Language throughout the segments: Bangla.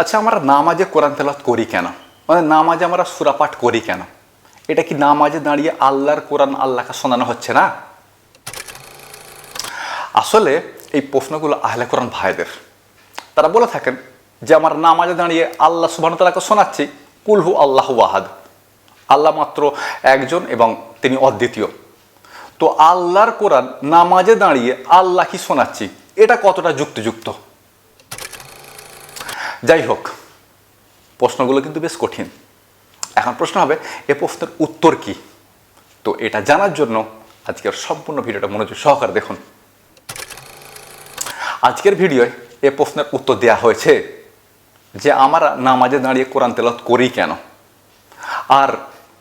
আচ্ছা আমরা নামাজে কোরআন তেলাত করি কেন? মানে নামাজে আমরা সুরাপাঠ করি কেন? এটা কি নামাজে দাঁড়িয়ে আল্লাহর কোরআন আল্লাহকে শোনানো হচ্ছে না? আসলে এই প্রশ্নগুলো আহলে কোরআন ভাইদের। তারা বলে থাকেন যে, আমার নামাজে দাঁড়িয়ে আল্লাহ সুবাহ তালাকে শোনাচ্ছি কুলহু আল্লাহ ওয়াহাদ আল্লাহ মাত্র একজন এবং তিনি অদ্বিতীয়। তো আল্লাহর কোরআন নামাজে দাঁড়িয়ে আল্লাহ কি শোনাচ্ছি, এটা কতটা যুক্তিযুক্ত? যাই হোক প্রশ্নগুলো কিন্তু বেশ কঠিন। এখন প্রশ্ন হবে, এ প্রশ্নের উত্তর কি? তো এটা জানার জন্য আজকের সম্পূর্ণ ভিডিওটা মনোযোগ সহকারে দেখুন। আজকের ভিডিওয় এ প্রশ্নের উত্তর দেওয়া হয়েছে যে, আমরা নামাজে দাঁড়িয়ে কোরআন তেলত করি কেন? আর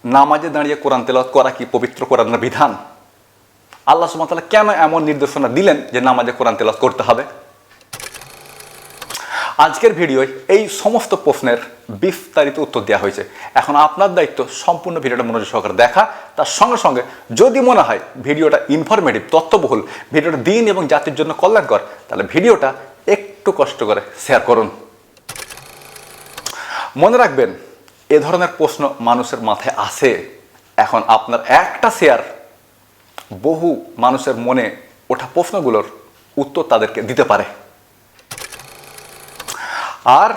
নামাজে দাঁড়িয়ে কোরআন তেলত করা কি পবিত্র কোরআনের বিধান? আল্লাহ সুমতাল্লাহ কেন এমন নির্দেশনা দিলেন যে, নামাজে কোরআন তেলত করতে হবে? আজকের ভিডিওয় এই সমস্ত প্রশ্নের বিস্তারিত উত্তর দেওয়া হয়েছে। এখন আপনার দায়িত্ব সম্পূর্ণ ভিডিওটা মনোযোগ সহকারে দেখা। তার সঙ্গে সঙ্গে যদি মনে হয় ভিডিওটা ইনফরমেটিভ তথ্যবহুল, ভিডিওটা দিন এবং জাতির জন্য কল্যাণকর, তাহলে ভিডিওটা একটু কষ্ট করে শেয়ার করুন। মনে রাখবেন, এ ধরনের প্রশ্ন মানুষের মাথায় আসে। এখন আপনার একটা শেয়ার বহু মানুষের মনে ওঠা প্রশ্নগুলোর উত্তর তাদেরকে দিতে পারে। আর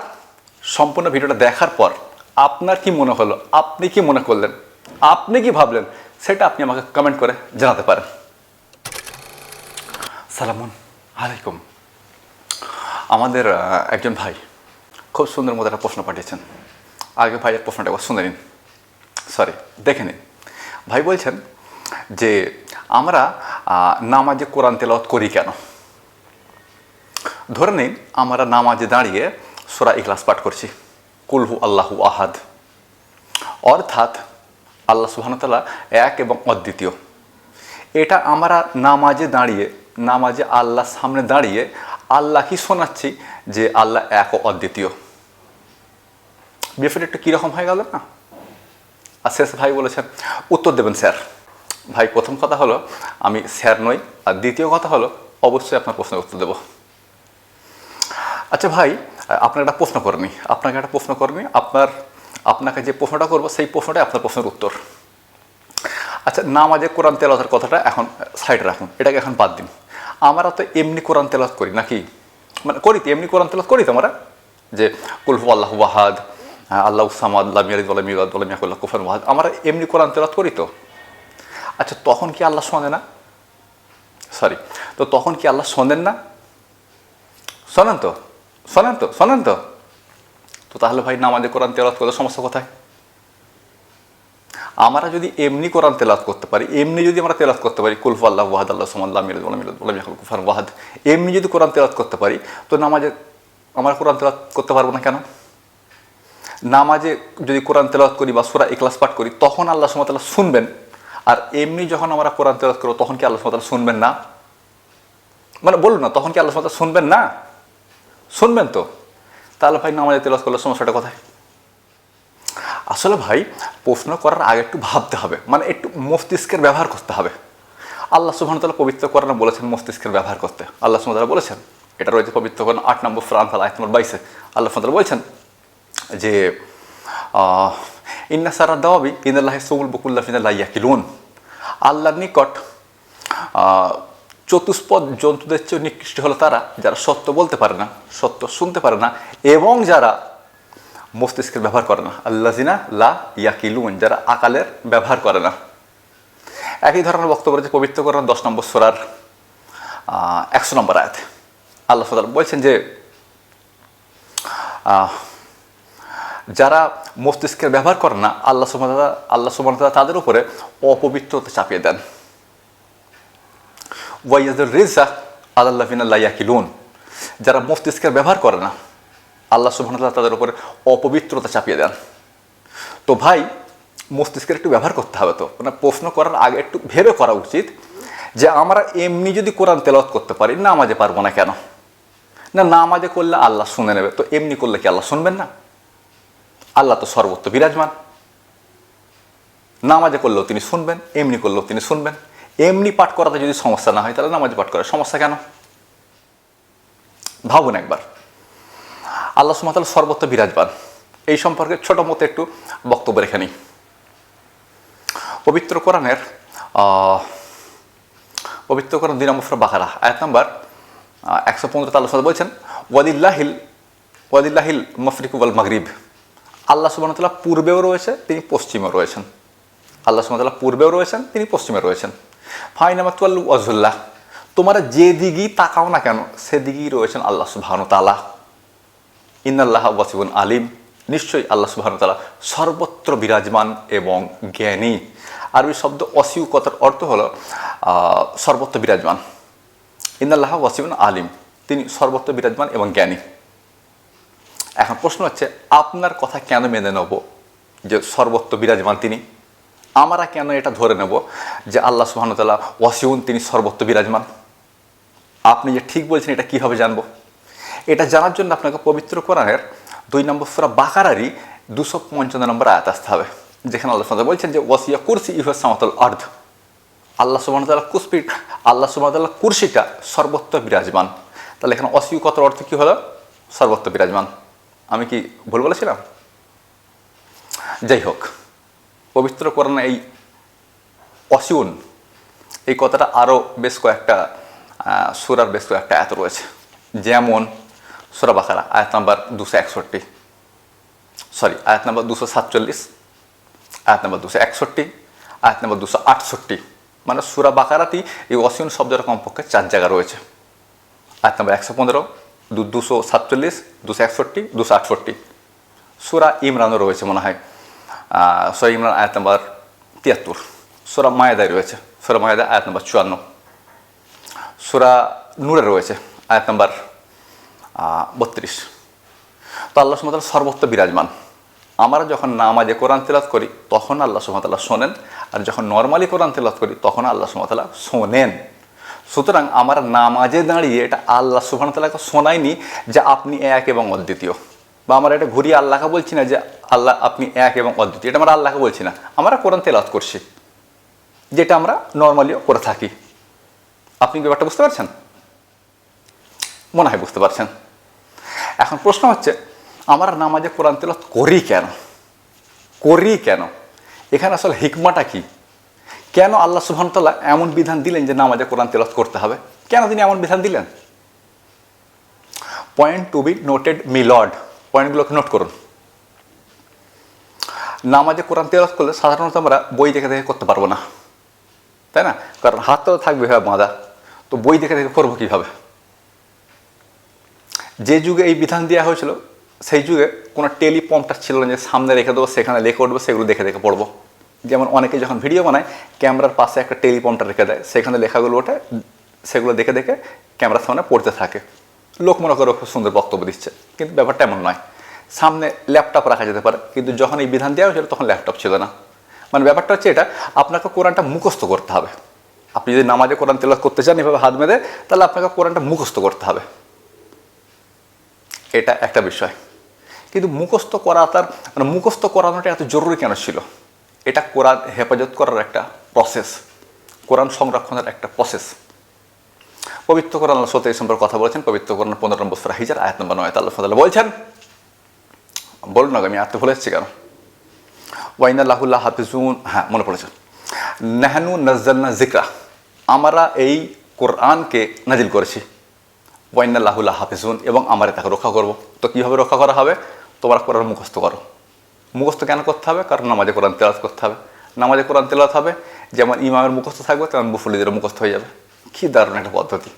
সম্পূর্ণ ভিডিওটা দেখার পর আপনার কি মনে হলো? আপনি কি মনে করলেন? আপনি কি ভাবলেন? সেটা আপনি আমাকে কমেন্ট করে জানাতে পারেন। সালামুন আলাইকুম। আমাদের একজন ভাই খুব সুন্দর মতো একটা প্রশ্ন পাঠিয়েছেন। আগে ভাইয়ের প্রশ্নটা একবার শুনে নিন। সরি দেখে নিন। ভাই বলছেন যে, আমরা নামাজে কোরআন তেলাওয়াত করি কেন? ধরে নিন, আমরা নামাজে দাঁড়িয়ে সোরা ইখলাস পাঠ করছি। কুলহু আল্লাহু আহাদ। অর্থাৎ আল্লাহ সুবাহতাল্লাহ এক এবং অদ্বিতীয়। এটা আমরা নামাজে দাঁড়িয়ে, নামাজে আল্লাহর সামনে দাঁড়িয়ে আল্লাহ কি শোনাচ্ছি যে আল্লাহ এক ও অদ্বিতীয়। ব্যাপারটা একটু কীরকম হয়ে গেল না? আর শেষ ভাই বলেছেন, উত্তর দেবেন স্যার। ভাই, প্রথম কথা হলো, আমি স্যার নই, আর দ্বিতীয় কথা হলো, অবশ্যই আপনার প্রশ্নের উত্তর দেবো। আচ্ছা ভাই আপনার একটা প্রশ্ন করেনি আপনাকে একটা প্রশ্ন করেনি আপনার, আপনাকে যে প্রশ্নটা করব সেই প্রশ্নটাই আপনার প্রশ্নের উত্তর। আচ্ছা নামাজে কোরআন তেলাতের কথাটা এখন সাইডে রাখুন, এটাকে এখন বাদ দিন। আমরা তো এমনি কোরআন তেলাত করি নাকি? মানে করি তো, এমনি কোরআন তেলাত করি তো আমরা? যে কুলফু আল্লাহ ওয়াহাদ আল্লাহ সামাদ লামিয়ারিদ আল্লাহ মিয়াদ আল্লাহ মিয়াকুল্লাহ কুফান ওয়াহাদ, আমরা এমনি কোরআন তেলাত করি তো। আচ্ছা তখন কি আল্লাহ শোনে না? সরি তো তখন কি আল্লাহ শোনেন না? শোনেন তো? শোনেন তো শোনেন তো তো তাহলে ভাই নামাজে কোরআন তেলাত করলে সমস্যা কোথায়? আমরা যদি এমনি কোরআন তেলাত করতে পারি, এমনি যদি আমরা তেলাত করতে পারি কুলফ আল্লাহ ওয়াহাদ, আল্লাহ সামাল্লাহ মিরাদ কুফার ওয়াহাদ, এমনি যদি কোরআন তেলাত করতে পারি, তো নামাজে আমরা কোরআন তেলাত করতে পারব না কেন? নামাজে যদি কোরআন তেলাত করি বা সুরা ইকলাস পাঠ করি, তখন আল্লাহ সুমতাল্লাহ শুনবেন। আর এমনি যখন আমরা কোরআন তেলাত করব, তখন কি আল্লাহ সুমতাল্লাহ শুনবেন না? মানে বলুন না, তখন কি আল্লাহ সুমতাল্লাহ শুনবেন না? শুনবেন তো? তাহলে ভাই নামাজে তেলাত করলে সমস্যাটা কোথায়? আসলে ভাই, প্রশ্ন করার আগে একটু ভাবতে হবে। মানে একটু মস্তিষ্কের ব্যবহার করতে হবে। আল্লাহ সুবহানতাল্লাহ পবিত্র করানো বলেছেন মস্তিষ্কের ব্যবহার করতে। আল্লাহ সুবহানাহু বলেছেন, এটা রয়েছে পবিত্র করান আট নম্বর ফ্রান্স আল আয়ত নম্বর বাইশে আল্লাহ সুবহানাহু বলছেন যে ইন্না সারা দাওয়াবি ইন্দাল্লাহ সবুল বকুল্লাহ ফিনাল্লাহ ইয়াকিলুন। আল্লাহর নিকট চতুষ্পদ জন্তুদের চেয়ে নিকৃষ্ট হলো তারা, যারা সত্য বলতে পারে না, সত্য শুনতে পারে না, এবং যারা মস্তিষ্কের ব্যবহার করে না। আল্লাজিনা লা ইয়াকিলুন, যারা আকালের ব্যবহার করে না। একই ধরনের বক্তব্য রয়েছে পবিত্র করেন দশ নম্বর সোরার একশো নম্বর আয়াত। আল্লাহ সাদাল বলছেন যে যারা মস্তিষ্কের ব্যবহার করে না, আল্লাহ সুমতা আল্লাহ সুমতা তাদের উপরে অপবিত্রতা চাপিয়ে দেন। ওয়াইয়াজুর রিজা আল্লাহ ফিনাল্লাহ ইয়াকিলুন। যারা মস্তিষ্কের ব্যবহার করে না, আল্লাহ সুবহানাল্লাহ তাদের উপরে অপবিত্রতা চাপিয়ে দেন। তো ভাই, মস্তিষ্কের একটু ব্যবহার করতে হবে তো। মানে প্রশ্ন করার আগে একটু ভেবে করা উচিত যে আমরা এমনি যদি কোরআন তেলাওয়াত করতে পারি, নামাজে পারব না কেন? না, নামাজে করলে আল্লাহ শুনে নেবে, তো এমনি করলে কি আল্লাহ শুনবেন না? আল্লাহ তো সর্বত্র বিরাজমান। নামাজে করলেও তিনি শুনবেন, এমনি করলেও তিনি শুনবেন। এমনি পাঠ করাতে যদি সমস্যা না হয়, তাহলে নামাজ পাঠ করার সমস্যা কেন? ভাবুন একবার। আল্লাহ সুমাতাল সর্বত্র বিরাজমান। এই সম্পর্কে ছোট মতো একটু বক্তব্য রেখে নিই। পবিত্র কোরআনের পবিত্র কোরআন দুই নম্বর বাকারা, আয়াত নাম্বার একশো পনেরো আল্লাহ সাল্লাম বলছেন ওয়াদিল্লাহিল ওয়াদিল্লাহিল মফরিকুল মাগরিব। আল্লাহ সুবাহতাল্লাহ পূর্বেও রয়েছে, তিনি পশ্চিমেও রয়েছেন। আল্লাহ সুবাহতাল্লাহ পূর্বেও রয়েছেন, তিনি পশ্চিমে রয়েছেন। ফাইনামাতুল্লু ওয়াজুল্লাহ তোমরা যে দিকেই তাকাও না কেন সেদিকেই রয়েছেন আল্লাহ সুবাহন তালা ইন্নাল্লাহ ওয়াসিবুন আলিম, নিশ্চয়ই আল্লাহ সুবাহন তালা সর্বত্র বিরাজমান এবং জ্ঞানী। আরবি শব্দ অসিউ কথার অর্থ হলো সর্বত্র বিরাজমান। ইন্দাল্লাহ ওয়াসিবুন আলিম, তিনি সর্বত্র বিরাজমান এবং জ্ঞানী। এখন প্রশ্ন হচ্ছে, আপনার কথা কেন মেনে নেব যে সর্বত্র বিরাজমান তিনি? আমরা কেন এটা ধরে নেব যে আল্লাহ সুহানতাল্লাহ ওয়াসিউন, তিনি সর্বত্র বিরাজমান। আপনি যে ঠিক বলছেন, এটা কীভাবে জানব? এটা জানার জন্য আপনাকে পবিত্র কোরআনের দুই নম্বর সুরা বাকারারই দুশো পঞ্চান্ন নম্বর আয়াত আসতে হবে, যেখানে আল্লাহ সুবহানাহু বলছেন যে, ওয়াসিয়া কুরসি ইহুয়া সামাতুল অর্ধ আল্লাহ সুবাহতাল্লাহ কুসপি আল্লাহ সুবাহতাল্লাহ কুরসিটা সর্বত্র বিরাজমান। তাহলে এখানে অসিউ কত অর্থ কী হলো? সর্বত্র বিরাজমান। আমি কি ভুল বলেছিলাম? যাই হোক পবিত্র কোরআনে এই অসিউন, এই কথাটা আরও বেশ কয়েকটা সুরার বেশ কয়েকটা আয়াত রয়েছে। যেমন সুরা বাকারা, আয়াত নাম্বার দুশো একষট্টি। সরি আয়াত নাম্বার দুশো সাতচল্লিশ, আয়াত নাম্বার দুশো একষট্টি, আয়াত নাম্বার দুশো আটষট্টি। মানে সুরা বাকারাতেই এই অসীন শব্দের কমপক্ষে চার জায়গা রয়েছে। আয়াত নাম্বার একশো পনেরো দুশো সাতচল্লিশ, দুশো একষট্টি, দুশো আটষট্টি। সুরা ইমরানও রয়েছে মনে হয়। সুরা ইমরান আয়াত নাম্বার তিয়াত্তর সুরা মায়াদায় রয়েছে সুরা মায়াদা আয়াত নাম্বার চুয়ান্ন সুরা নূরে রয়েছে আয়াত নাম্বার বত্রিশ তো আল্লাহ সুমতাল সর্বত্র বিরাজমান আমরা যখন নামাজে কোরআন তেলাত করি তখন আল্লাহ সুমতাল্লাহ শোনেন আর যখন নর্মালি কোরআন তেলাত করি তখন আল্লাহ সুমতাল্লাহ শোনেন সুতরাং আমার নামাজে দাঁড়িয়ে এটা আল্লাহ সুবহানতাল্লাহকে শোনায়নি যে আপনি এক এবং অদ্বিতীয় বা আমরা এটা ঘুরিয়ে আল্লাহকে বলছি না যে আল্লাহ আপনি এক এবং অদ্বিতীয়। এটা আমরা আল্লাহকে বলছি না। আমরা কোরআন তেলাত করছি। যেটা আমরা নর্মালিও করে থাকি। আপনি ব্যাপারটা বুঝতে পারছেন? মনে হয় বুঝতে পারছেন। এখন প্রশ্ন হচ্ছে, আমরা নামাজে কোরআন তেলাত করি কেন? করি কেন? এখানে আসলে হিকমাটা কি? কেন আল্লাহ সুবহানতাল্লাহ এমন বিধান দিলেন যে নামাজে কোরআন তেলাত করতে হবে? কেন তিনি এমন বিধান দিলেন? পয়েন্ট টু বি নোটেড মিলড পয়েন্টগুলোকে নোট করুন। নামাজে কোরআন তেলাত করলে সাধারণত আমরা বই দেখে দেখে করতে পারব না। তাই না? কারণ হাত তো থাকবে হ্যাঁ বাঁধা। তো বই দেখে দেখে করব কীভাবে? যে যুগে এই বিধান দেওয়া হয়েছিল, সেই যুগে কোনো টেলিপম্পটার ছিল না যে সামনে রেখে দেবো, সেখানে লেখে উঠবো, সেগুলো দেখে দেখে পড়ব। যেমন অনেকে যখন ভিডিও বানায়, ক্যামেরার পাশে একটা টেলিপম্পটা রেখে দেয়, সেখানে লেখাগুলো ওঠে, সেগুলো দেখে দেখে ক্যামেরার সামনে পড়তে থাকে। লোক মনে করে খুব সুন্দর বক্তব্য দিচ্ছে, কিন্তু ব্যাপারটা এমন নয়। সামনে ল্যাপটপ রাখা যেতে পারে। কিন্তু যখন এই বিধান দেওয়া হয়েছিল, তখন ল্যাপটপ ছিল না। মানে ব্যাপারটা হচ্ছে এটা, আপনাকে কোরআনটা মুখস্থ করতে হবে। আপনি যদি নামাজে কোরআন তেলাওয়াত করতে চান, এভাবে হাত বেঁধে, তাহলে আপনাকে কোরআনটা মুখস্থ করতে হবে। এটা একটা বিষয়। কিন্তু মুখস্থ করা তার মানে মুখস্থ করানোটা এত জরুরি কেন ছিল? এটা কোরআন হেফাজত করার একটা প্রসেস কোরআন সংরক্ষণের একটা প্রসেস পবিত্র কোরআন সত্য সম্পর্কে কথা বলেছেন, পবিত্র কোরআন পনেরো নম্বর হিজার, আয়াত নম্বর নয় তাআলা বলছেন বলুন না আমি আয়াত ভুলে এসেছি কেন? ওয়াইনাল্লাহুল্লাহ হাফিজুন হ্যাঁ মনে পড়েছে। নাহানু নাজ্জালনা জিকরা আমরা এই কোরআনকে নাজিল করেছি। ওয়াইনাল্লাহুল্লাহ হাফিজুন, এবং আমরা তাকে রক্ষা করব। তো কীভাবে রক্ষা করা হবে? তোমরা কোরআন মুখস্থ করো। মুখস্থ কেন করতে হবে? কারণ নামাজে কোরআন তেলাত করতে হবে। নামাজে কোরআন তেলাত হবে, যেমন ইমামের মুখস্থ থাকবে, তেমন বুফুলিদের মুখস্থ হয়ে যাবে। কী দারুণ একটা পদ্ধতি।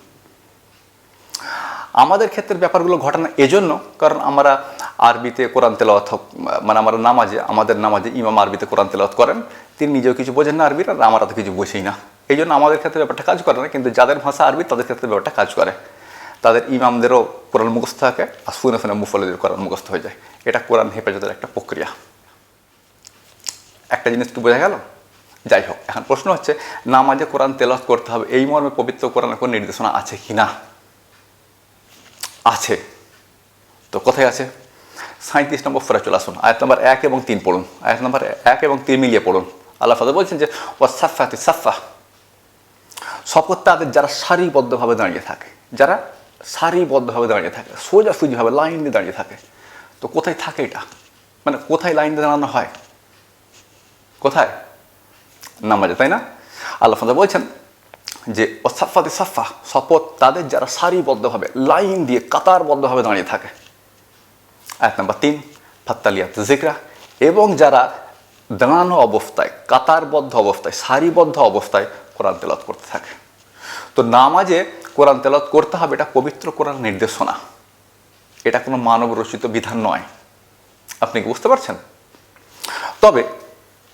আমাদের ক্ষেত্রে ব্যাপারগুলো ঘটানো এজন্য, কারণ আমরা আরবিতে কোরআন তেলাওয়াত হোক- মানে আমরা নামাজে, আমাদের নামাজে ইমাম আরবিতে কোরআন তেলাওয়াত করেন। তিনি নিজেও কিছু বোঝেন না আরবির, আর আমরা তো কিছু বুঝেই না। এই জন্য আমাদের ক্ষেত্রে ব্যাপারটা কাজ করে না, কিন্তু যাদের ভাষা আরবি, তাদের ক্ষেত্রে ব্যাপারটা কাজ করে। তাদের ইমামদেরও কোরআন মুখস্থ থাকে, আর শুনে শুনে মুফলিদের কোরআন মুখস্থ হয়ে যায়। এটা কোরআন হেফাজতের একটা প্রক্রিয়া। একটা জিনিস কি বোঝা গেল? যাই হোক, এখন প্রশ্ন হচ্ছে, নামাজে কোরআন তেলাওয়াত করতে হবে, এই মর্মে পবিত্র কোরআনের কোনো নির্দেশনা আছে কি না আছে। তো কোথায় আছে? সাঁত্রিশ নম্বর ফেরা চলে আসুন। আয়াত নম্বর এক এবং তিন পড়ুন। আয়াত নম্বর এক এবং তিন মিলিয়ে পড়ুন। আল্লাহ ফাদা বলছেন যে ও সাফাতি সাফা শপথ তাদের যারা সারিবদ্ধভাবে দাঁড়িয়ে থাকে, যারা সারিবদ্ধভাবে দাঁড়িয়ে থাকে, সোজাসুজিভাবে লাইন দিয়ে দাঁড়িয়ে থাকে, তো কোথায় থাকে এটা? মানে কোথায় লাইন দিয়ে দাঁড়ানো হয়? কোথায়? নামাজে, তাই না? আল্লাহ ফাদা বলছেন যে ও ওসাফাতে সাফা শপথ তাদের যারা সারিবদ্ধভাবে, লাইন দিয়ে, কাতারবদ্ধভাবে দাঁড়িয়ে থাকে আয়াত নাম্বার তিন, ফাত্তালিয়াত জিকরা এবং যারা দাঁড়ানো অবস্থায়, কাতারবদ্ধ অবস্থায়, সারিবদ্ধ অবস্থায় কোরআন তেলাত করতে থাকে। তো নামাজে কোরআন তেলাত করতে হবে, এটা পবিত্র কোরআন নির্দেশনা। এটা কোনো মানব রচিত বিধান নয়। আপনি কি বুঝতে পারছেন? তবে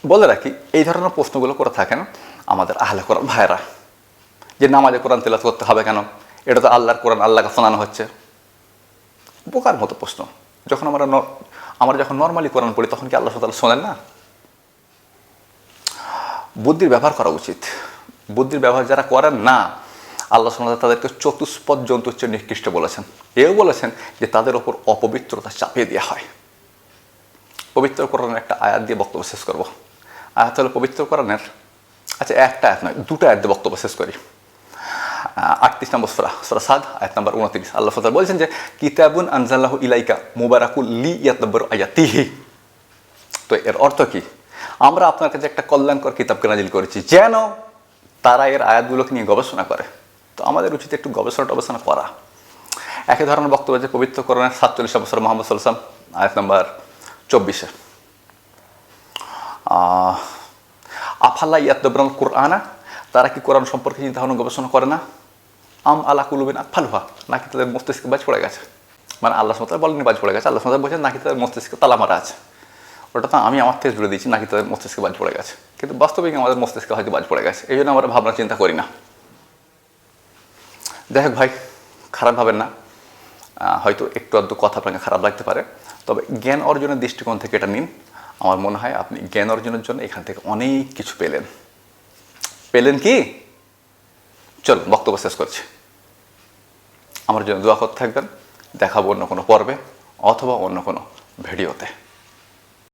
বলে রাখি, এই ধরনের প্রশ্নগুলো করে থাকেন আমাদের আহলে কোরআন ভাইরা যে নামাজে কোরআন তেলাত করতে হবে কেন? এটা তো আল্লাহর কোরআন আল্লাহকে শোনানো হচ্ছে। বোকার মতো প্রশ্ন। যখন আমরা আমরা যখন নর্মালি কোরআন পড়ি, তখন কি আল্লাহ তালা শোনেন না? বুদ্ধির ব্যবহার করা উচিত। বুদ্ধির ব্যবহার যারা করেন না, আল্লাহ সোনাদা তাদেরকে চতুষ্পদ জন্তু হচ্ছে নিকৃষ্ট বলেছেন। এও বলেছেন যে তাদের ওপর অপবিত্রতা চাপিয়ে দেওয়া হয়। পবিত্র কোরআনের একটা আয়াত দিয়ে বক্তব্য শেষ করব। আয়াত হলো পবিত্র কোরআনের আচ্ছা একটা আয়াত নয়, দুটো আয়াত দিয়ে বক্তব্য শেষ করি। আটত্রিশ নম্বর সুরা সুরা সাদ, আয়াত নম্বর উনত্রিশ। আল্লাহ ফতাল বলছেন যে, কিতাবুন আনজাল্লাহ ইলাইকা মুবারাকুল লি ইয়াতব্বর আয়াতিহি। তো এর অর্থ কি? আমরা আপনার কাছে একটা কল্যাণকর কিতাবকে নাজিল করেছি, যেন তারা এর আয়াতগুলোকে নিয়ে গবেষণা করে। তো আমাদের উচিত একটু গবেষণা টবেষণা করা। একই ধরনের বক্তব্য যে পবিত্র করণের সাতচল্লিশ বছর মোহাম্মদ সাল্লাম আয়াত নম্বর চব্বিশে। আফাল্লা ইয়াতবরাল কোরআনা, তারা কি কোরআন সম্পর্কে চিন্তা ভাবনা গবেষণা করে না? আম আলা কুলুবিন আফালুহা নাকি তাদের মস্তিষ্কে বাজ পড়ে গেছে। মানে আল্লাহ সামতাল বলেনি বাজ পড়ে গেছে। আল্লাহ সামতাল বলছেন, নাকি তাদের মস্তিষ্কে তালা মারা আছে? ওটা তো আমি আমার থেকে জুড়ে দিয়েছি, নাকি তাদের মস্তিষ্কে বাজ পড়ে গেছে। কিন্তু বাস্তবিক আমাদের মস্তিষ্কে হয়তো বাজ পড়ে গেছে। এই জন্য আমরা ভাবনা চিন্তা করি না। হোক ভাই, খারাপ ভাবেন না। হয়তো একটু আধটু কথা আপনাকে খারাপ লাগতে পারে। তবে জ্ঞান অর্জনের দৃষ্টিকোণ থেকে এটা নিন। আমার মনে হয় আপনি জ্ঞান অর্জনের জন্য এখান থেকে অনেক কিছু পেলেন। পেলেন কি? চলুন, বক্তব্য শেষ করছি। আমার জন্য দোয়া করতে থাকবেন। দেখাবো অন্য কোনো পর্বে অথবা অন্য কোনো ভিডিওতে।